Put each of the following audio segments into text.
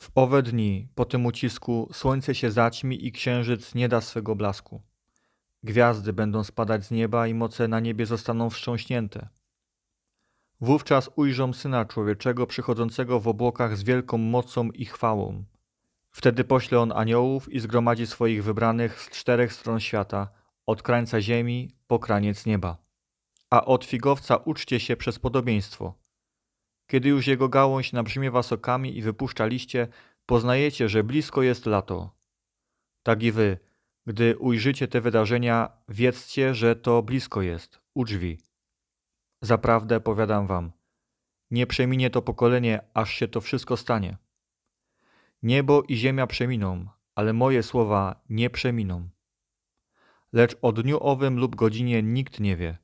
W owe dni, po tym ucisku, słońce się zaćmi i księżyc nie da swego blasku. Gwiazdy będą spadać z nieba i moce na niebie zostaną wstrząśnięte. Wówczas ujrzą Syna Człowieczego przychodzącego w obłokach z wielką mocą i chwałą. Wtedy pośle On aniołów i zgromadzi swoich wybranych z czterech stron świata, od krańca ziemi po kraniec nieba. A od figowca uczcie się przez podobieństwo. Kiedy już jego gałąź nabrzmiewa sokami i wypuszcza liście, poznajecie, że blisko jest lato. Tak i wy, gdy ujrzycie te wydarzenia, wiedzcie, że to blisko jest, u drzwi. Zaprawdę powiadam wam, nie przeminie to pokolenie, aż się to wszystko stanie. Niebo i ziemia przeminą, ale moje słowa nie przeminą. Lecz o dniu owym lub godzinie nikt nie wie,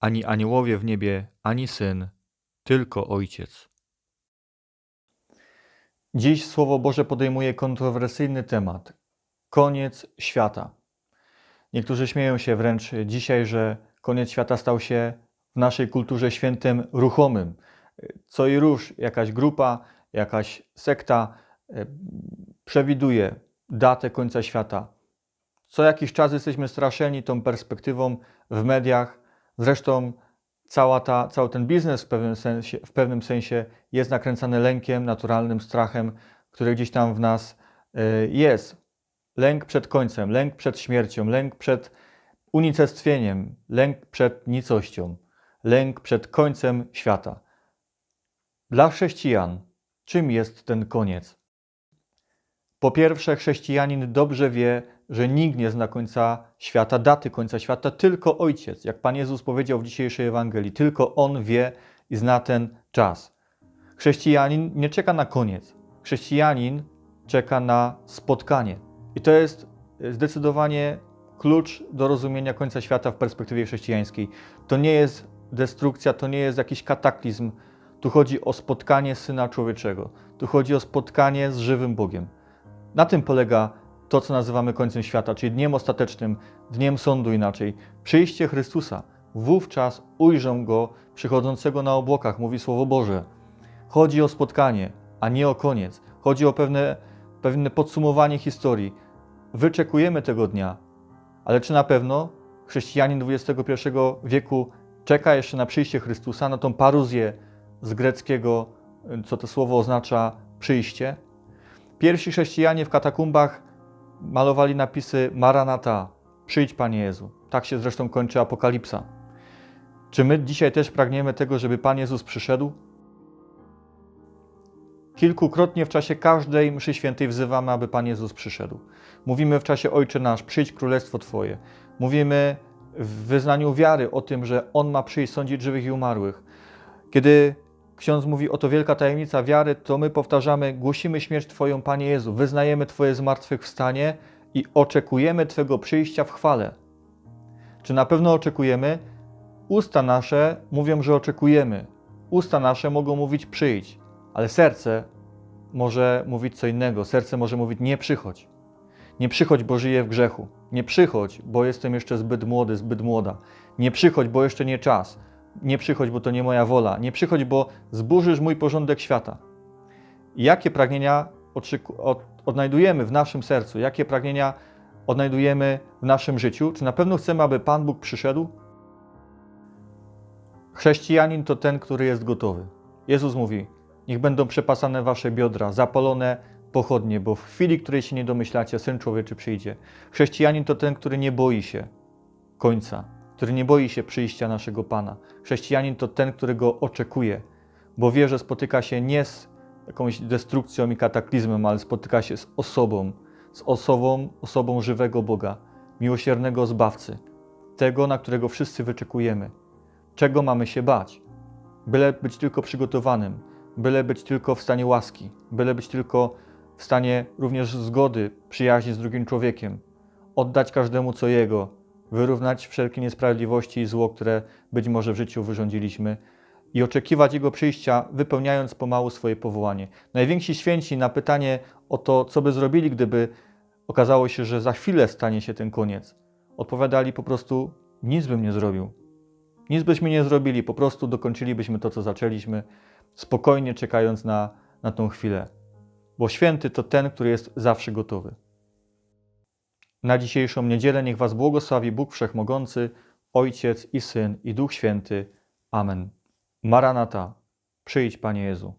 ani aniołowie w niebie, ani syn, tylko Ojciec. Dziś Słowo Boże podejmuje kontrowersyjny temat koniec świata. Niektórzy śmieją się wręcz dzisiaj, że koniec świata stał się w naszej kulturze świętem ruchomym. Co i róż jakaś grupa, jakaś sekta e, przewiduje datę końca świata. Co jakiś czas jesteśmy straszeni tą perspektywą w mediach. Zresztą cała ta, cały ten biznes w pewnym, sensie, w pewnym sensie jest nakręcany lękiem, naturalnym strachem, który gdzieś tam w nas y, jest. Lęk przed końcem, lęk przed śmiercią, lęk przed unicestwieniem, lęk przed nicością, lęk przed końcem świata. Dla chrześcijan, czym jest ten koniec? Po pierwsze, chrześcijanin dobrze wie, że nikt nie zna końca świata, daty końca świata, tylko Ojciec. Jak Pan Jezus powiedział w dzisiejszej Ewangelii, tylko On wie i zna ten czas. Chrześcijanin nie czeka na koniec. Chrześcijanin czeka na spotkanie. I to jest zdecydowanie klucz do rozumienia końca świata w perspektywie chrześcijańskiej. To nie jest destrukcja, to nie jest jakiś kataklizm. Tu chodzi o spotkanie Syna Człowieczego. Tu chodzi o spotkanie z żywym Bogiem. Na tym polega to, co nazywamy końcem świata, czyli dniem ostatecznym, dniem sądu inaczej. Przyjście Chrystusa. Wówczas ujrzą Go przychodzącego na obłokach, mówi Słowo Boże. Chodzi o spotkanie, a nie o koniec. Chodzi o pewne, pewne podsumowanie historii. Wyczekujemy tego dnia, ale czy na pewno chrześcijanin XXI wieku czeka jeszcze na przyjście Chrystusa, na tą paruzję z greckiego, co to słowo oznacza przyjście? Pierwsi chrześcijanie w katakumbach malowali napisy Maranata, przyjdź Panie Jezu. Tak się zresztą kończy Apokalipsa. Czy my dzisiaj też pragniemy tego, żeby Pan Jezus przyszedł? Kilkukrotnie w czasie każdej mszy świętej wzywamy, aby Pan Jezus przyszedł. Mówimy w czasie Ojcze nasz, przyjdź królestwo Twoje. Mówimy w wyznaniu wiary o tym, że On ma przyjść sądzić żywych i umarłych. Kiedy ksiądz mówi, oto wielka tajemnica wiary, to my powtarzamy, głosimy śmierć Twoją, Panie Jezu, wyznajemy Twoje zmartwychwstanie i oczekujemy Twego przyjścia w chwale. Czy na pewno oczekujemy? Usta nasze mówią, że oczekujemy. Usta nasze mogą mówić przyjdź, ale serce może mówić co innego. Serce może mówić nie przychodź. Nie przychodź, bo żyję w grzechu. Nie przychodź, bo jestem jeszcze zbyt młody, zbyt młoda. Nie przychodź, bo jeszcze nie czas. Nie przychodź, bo to nie moja wola. Nie przychodź, bo zburzysz mój porządek świata. Jakie pragnienia odnajdujemy w naszym sercu? Jakie pragnienia odnajdujemy w naszym życiu? Czy na pewno chcemy, aby Pan Bóg przyszedł? Chrześcijanin to ten, który jest gotowy. Jezus mówi: Niech będą przepasane wasze biodra, zapalone pochodnie, bo w chwili, której się nie domyślacie, syn człowieczy przyjdzie. Chrześcijanin to ten, który nie boi się końca, który nie boi się przyjścia naszego Pana. Chrześcijanin to ten, który go oczekuje, bo wie, że spotyka się nie z jakąś destrukcją i kataklizmem, ale spotyka się z osobą, z osobą, osobą żywego Boga, miłosiernego Zbawcy, tego, na którego wszyscy wyczekujemy. Czego mamy się bać? Byle być tylko przygotowanym, byle być tylko w stanie łaski, byle być tylko w stanie również zgody, przyjaźni z drugim człowiekiem, oddać każdemu co jego, wyrównać wszelkie niesprawiedliwości i zło, które być może w życiu wyrządziliśmy i oczekiwać Jego przyjścia, wypełniając pomału swoje powołanie. Najwięksi święci na pytanie o to, co by zrobili, gdyby okazało się, że za chwilę stanie się ten koniec, odpowiadali po prostu: Nic bym nie zrobił. Nic byśmy nie zrobili, po prostu dokończylibyśmy to, co zaczęliśmy, spokojnie czekając na, na tą chwilę. bo święty to ten, który jest zawsze gotowy. Na dzisiejszą niedzielę niech Was błogosławi Bóg Wszechmogący, Ojciec i Syn i Duch Święty. Amen. Maranata, przyjdź Panie Jezu.